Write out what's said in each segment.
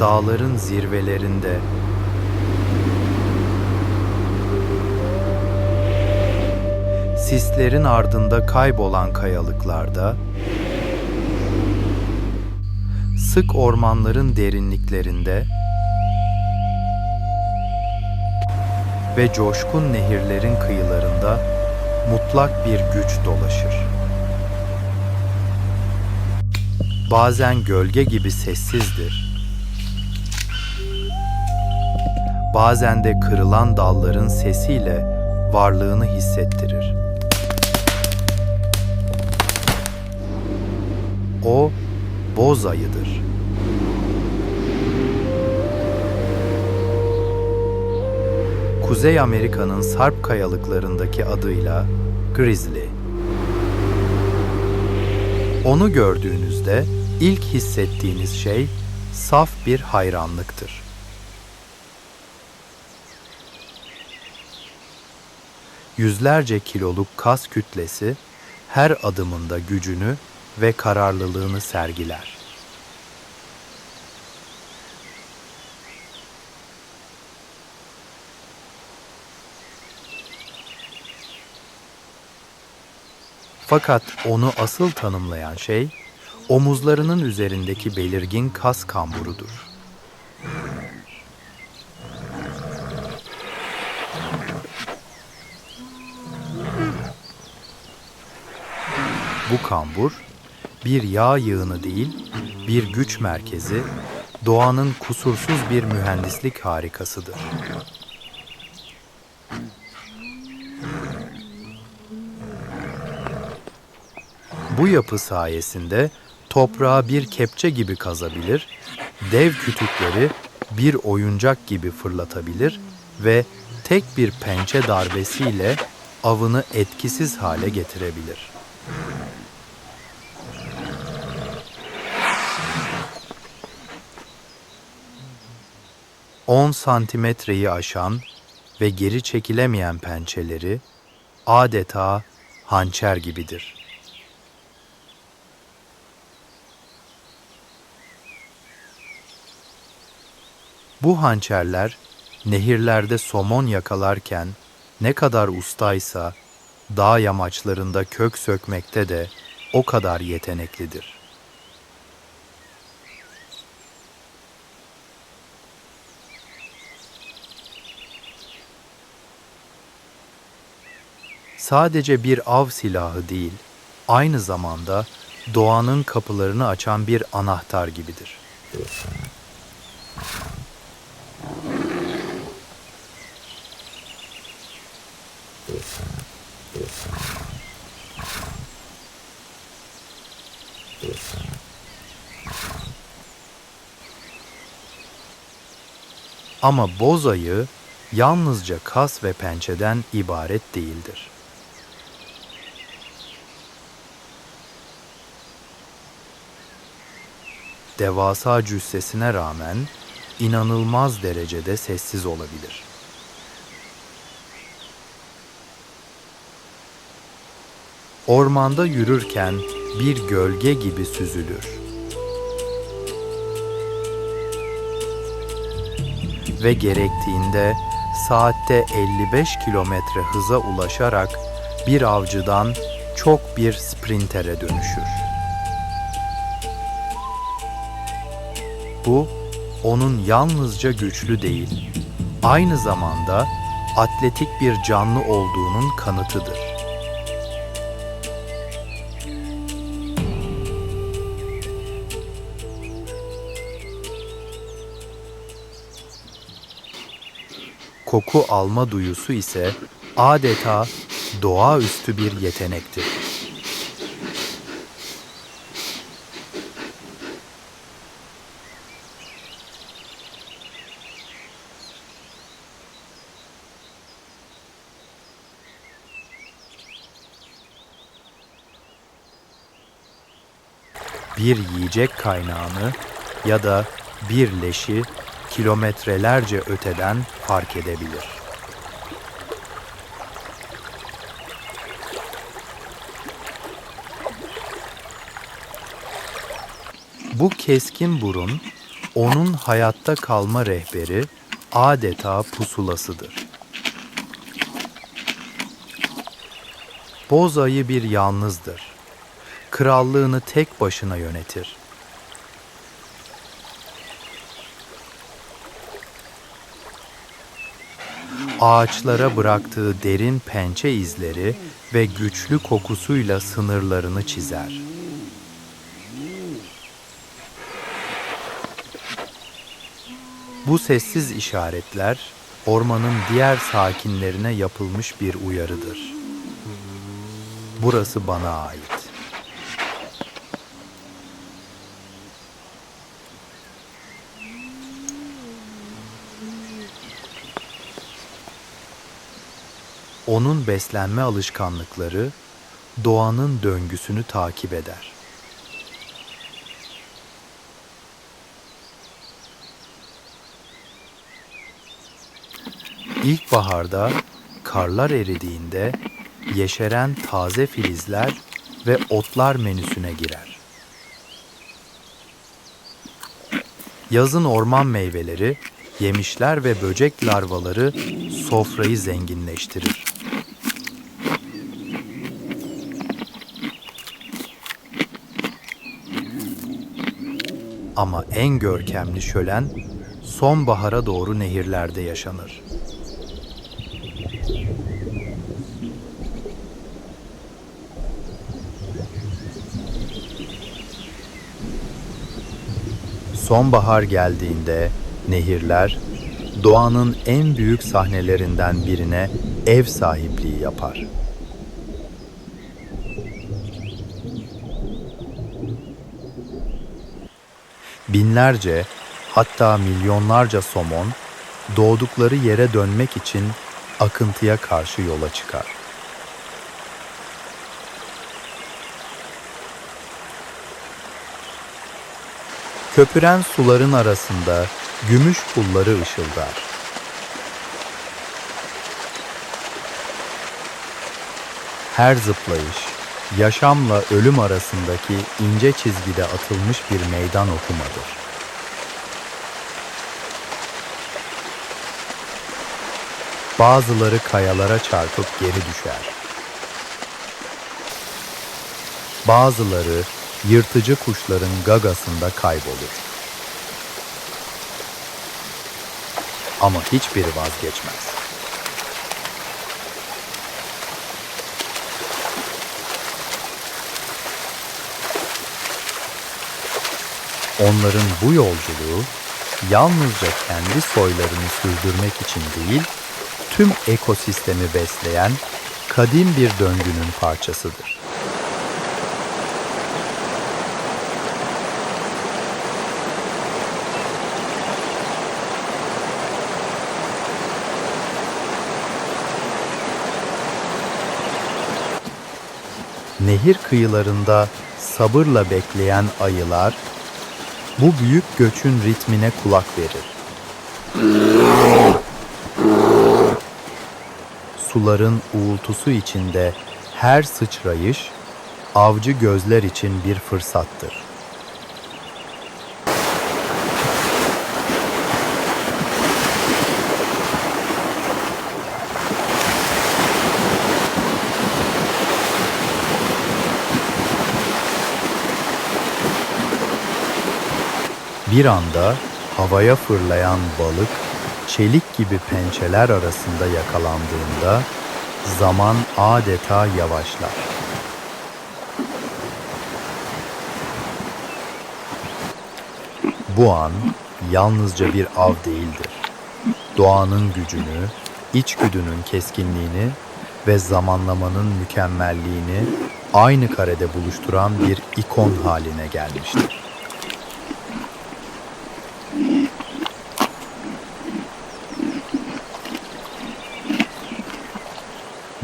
dağların zirvelerinde sislerin ardında kaybolan kayalıklarda sık ormanların derinliklerinde ve coşkun nehirlerin kıyılarında mutlak bir güç dolaşır. Bazen gölge gibi sessizdir. Bazen de kırılan dalların sesiyle varlığını hissettirir. O boz ayıdır. Kuzey Amerika'nın Sarp kayalıklarındaki adıyla Grizzly. Onu gördüğünüzde ilk hissettiğiniz şey saf bir hayranlıktır. Yüzlerce kiloluk kas kütlesi her adımında gücünü ve kararlılığını sergiler. Fakat onu asıl tanımlayan şey omuzlarının üzerindeki belirgin kas kamburudur. Bu kambur bir yağ yığını değil, bir güç merkezi, doğanın kusursuz bir mühendislik harikasıdır. Bu yapı sayesinde toprağı bir kepçe gibi kazabilir, dev kütükleri bir oyuncak gibi fırlatabilir ve tek bir pençe darbesiyle avını etkisiz hale getirebilir. On santimetreyi aşan ve geri çekilemeyen pençeleri adeta hançer gibidir. Bu hançerler nehirlerde somon yakalarken ne kadar ustaysa dağ yamaçlarında kök sökmekte de o kadar yeteneklidir. Sadece bir av silahı değil, aynı zamanda doğanın kapılarını açan bir anahtar gibidir. Ama boz ayı yalnızca kas ve pençeden ibaret değildir. Devasa cüssesine rağmen inanılmaz derecede sessiz olabilir. Ormanda yürürken bir gölge gibi süzülür. Ve gerektiğinde saatte 55 kilometre hıza ulaşarak bir avcıdan çok bir sprintere dönüşür. Bu onun yalnızca güçlü değil, aynı zamanda atletik bir canlı olduğunun kanıtıdır. Koku alma duyusu ise adeta doğaüstü bir yetenektir. Bir yiyecek kaynağını ya da bir leşi kilometrelerce öteden fark edebilir. Bu keskin burun onun hayatta kalma rehberi adeta pusulasıdır. Boz ayı bir yalnızdır. Krallığını tek başına yönetir. Ağaçlara bıraktığı derin pençe izleri ve güçlü kokusuyla sınırlarını çizer. Bu sessiz işaretler ormanın diğer sakinlerine yapılmış bir uyarıdır. Burası bana ait. Onun beslenme alışkanlıkları doğanın döngüsünü takip eder. İlkbaharda karlar eridiğinde yeşeren taze filizler ve otlar menüsüne girer. Yazın orman meyveleri, yemişler ve böcek larvaları sofrayı zenginleştirir. Ama en görkemli şölen sonbahara doğru nehirlerde yaşanır. Sonbahar geldiğinde nehirler doğanın en büyük sahnelerinden birine ev sahipliği yapar. Binlerce hatta milyonlarca somon doğdukları yere dönmek için akıntıya karşı yola çıkar. Köpüren suların arasında gümüş pulları ışıldar. Her zıplayış, yaşamla ölüm arasındaki ince çizgide atılmış bir meydan okumadır. Bazıları kayalara çarpıp geri düşer. Bazıları yırtıcı kuşların gagasında kaybolur. Ama hiçbiri vazgeçmez. Onların bu yolculuğu yalnızca kendi soylarını sürdürmek için değil, tüm ekosistemi besleyen kadim bir döngünün parçasıdır. Nehir kıyılarında sabırla bekleyen ayılar bu büyük göçün ritmine kulak verir. Suların uğultusu içinde her sıçrayış avcı gözler için bir fırsattır. Bir anda havaya fırlayan balık çelik gibi pençeler arasında yakalandığında zaman adeta yavaşlar. Bu an yalnızca bir av değildir. Doğanın gücünü, içgüdünün keskinliğini ve zamanlamanın mükemmelliğini aynı karede buluşturan bir ikon haline gelmiştir.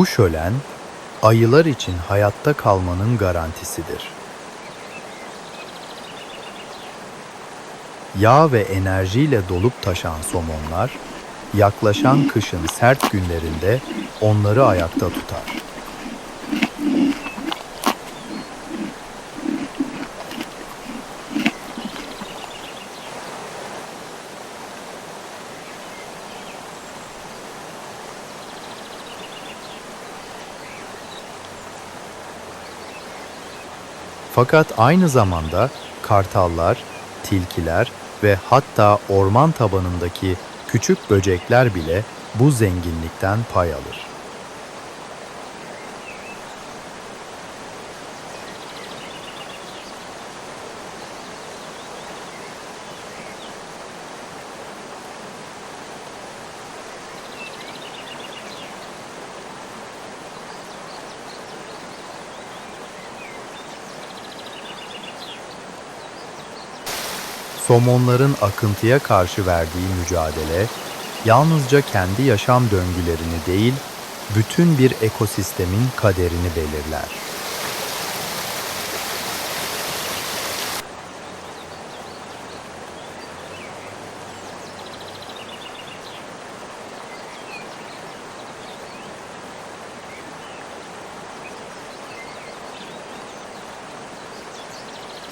Bu şölen ayılar için hayatta kalmanın garantisidir. Yağ ve enerjiyle dolup taşan somonlar yaklaşan kışın sert günlerinde onları ayakta tutar. Fakat aynı zamanda kartallar, tilkiler ve hatta orman tabanındaki küçük böcekler bile bu zenginlikten pay alır. Somonların akıntıya karşı verdiği mücadele, yalnızca kendi yaşam döngülerini değil, bütün bir ekosistemin kaderini belirler.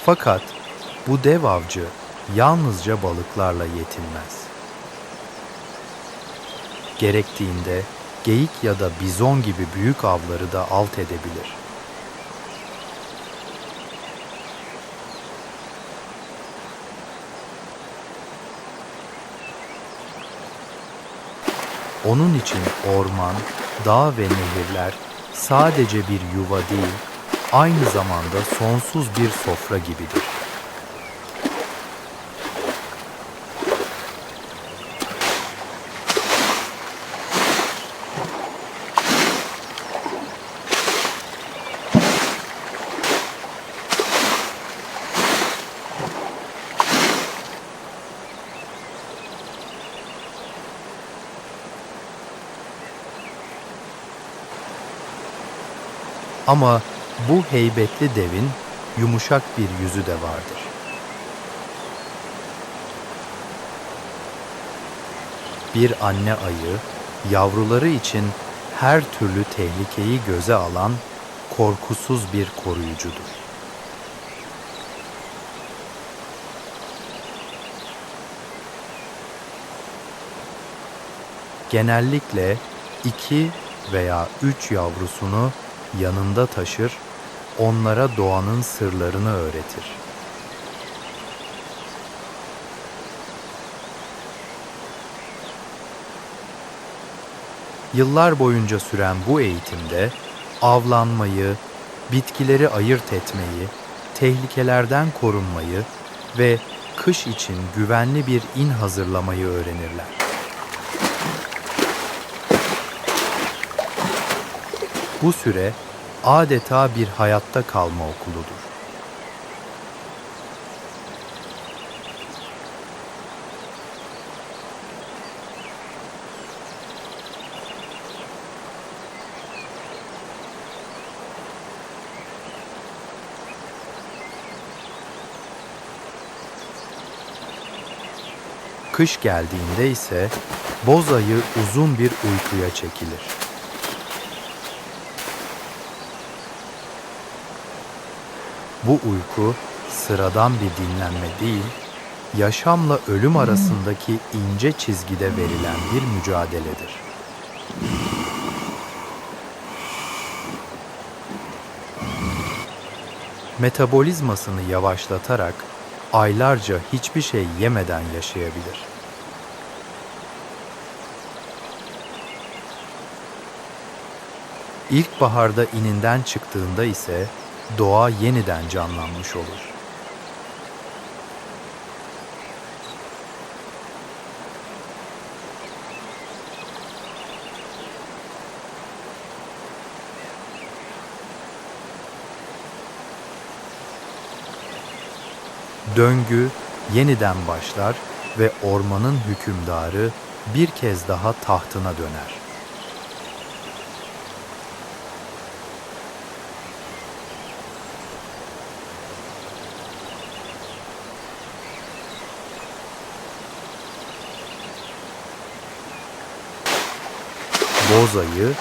Fakat bu dev avcı yalnızca balıklarla yetinmez. Gerektiğinde geyik ya da bizon gibi büyük avları da alt edebilir. Onun için orman, dağ ve nehirler sadece bir yuva değil, aynı zamanda sonsuz bir sofra gibidir. Ama bu heybetli devin yumuşak bir yüzü de vardır. Bir anne ayı yavruları için her türlü tehlikeyi göze alan korkusuz bir koruyucudur. Genellikle iki veya üç yavrusunu yanında taşır, onlara doğanın sırlarını öğretir. Yıllar boyunca süren bu eğitimde avlanmayı, bitkileri ayırt etmeyi, tehlikelerden korunmayı ve kış için güvenli bir in hazırlamayı öğrenirler. Bu süre adeta bir hayatta kalma okuludur. Kış geldiğinde ise boz ayı uzun bir uykuya çekilir. Bu uyku sıradan bir dinlenme değil, yaşamla ölüm arasındaki ince çizgide verilen bir mücadeledir. Metabolizmasını yavaşlatarak aylarca hiçbir şey yemeden yaşayabilir. İlkbaharda ininden çıktığında ise doğa yeniden canlanmış olur. Döngü yeniden başlar ve ormanın hükümdarı bir kez daha tahtına döner. Boz ayı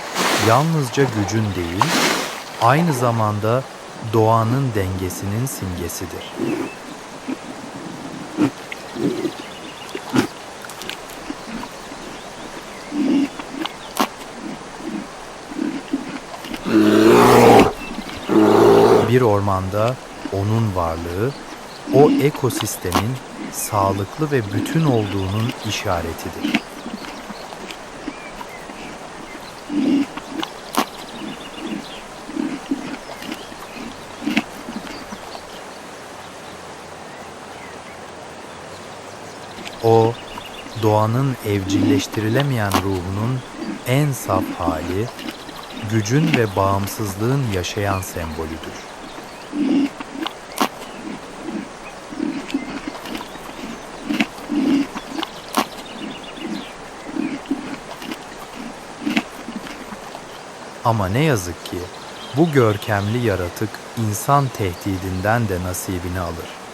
yalnızca gücün değil, aynı zamanda doğanın dengesinin simgesidir. Bir ormanda onun varlığı o ekosistemin sağlıklı ve bütün olduğunun işaretidir. O, doğanın evcilleştirilemeyen ruhunun en saf hali, gücün ve bağımsızlığın yaşayan sembolüdür. Ama ne yazık ki bu görkemli yaratık insan tehdidinden de nasibini alır.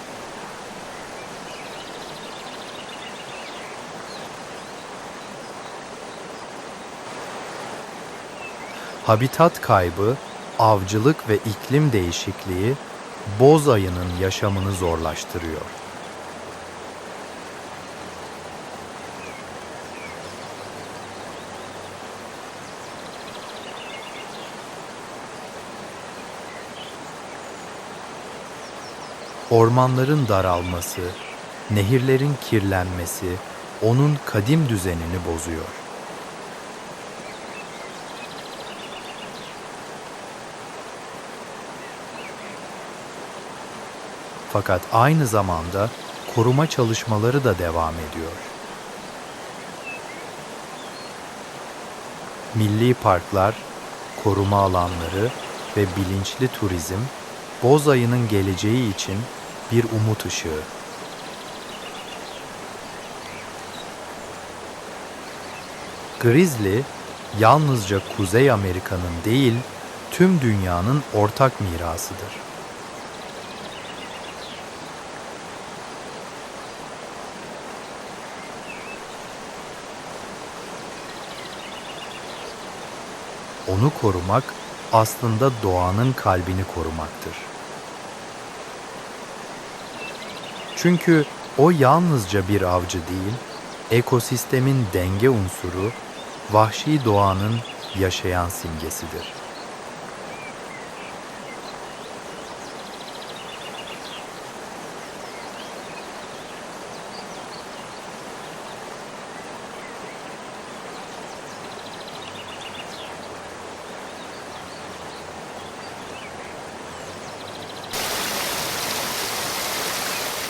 Habitat kaybı, avcılık ve iklim değişikliği boz ayının yaşamını zorlaştırıyor. Ormanların daralması, nehirlerin kirlenmesi onun kadim düzenini bozuyor. Fakat aynı zamanda koruma çalışmaları da devam ediyor. Milli parklar, koruma alanları ve bilinçli turizm Boz ayının geleceği için bir umut ışığı. Grizzly yalnızca Kuzey Amerika'nın değil, tüm dünyanın ortak mirasıdır. Onu korumak aslında doğanın kalbini korumaktır. Çünkü o yalnızca bir avcı değil, ekosistemin denge unsuru, vahşi doğanın yaşayan simgesidir.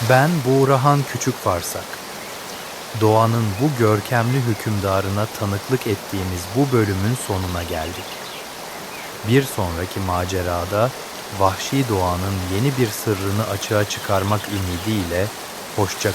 Ben Buğrahan Küçük Varsak. Doğanın bu görkemli hükümdarına tanıklık ettiğimiz bu bölümün sonuna geldik. Bir sonraki macerada vahşi doğanın yeni bir sırrını açığa çıkarmak ümidiyle hoşça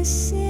blessed.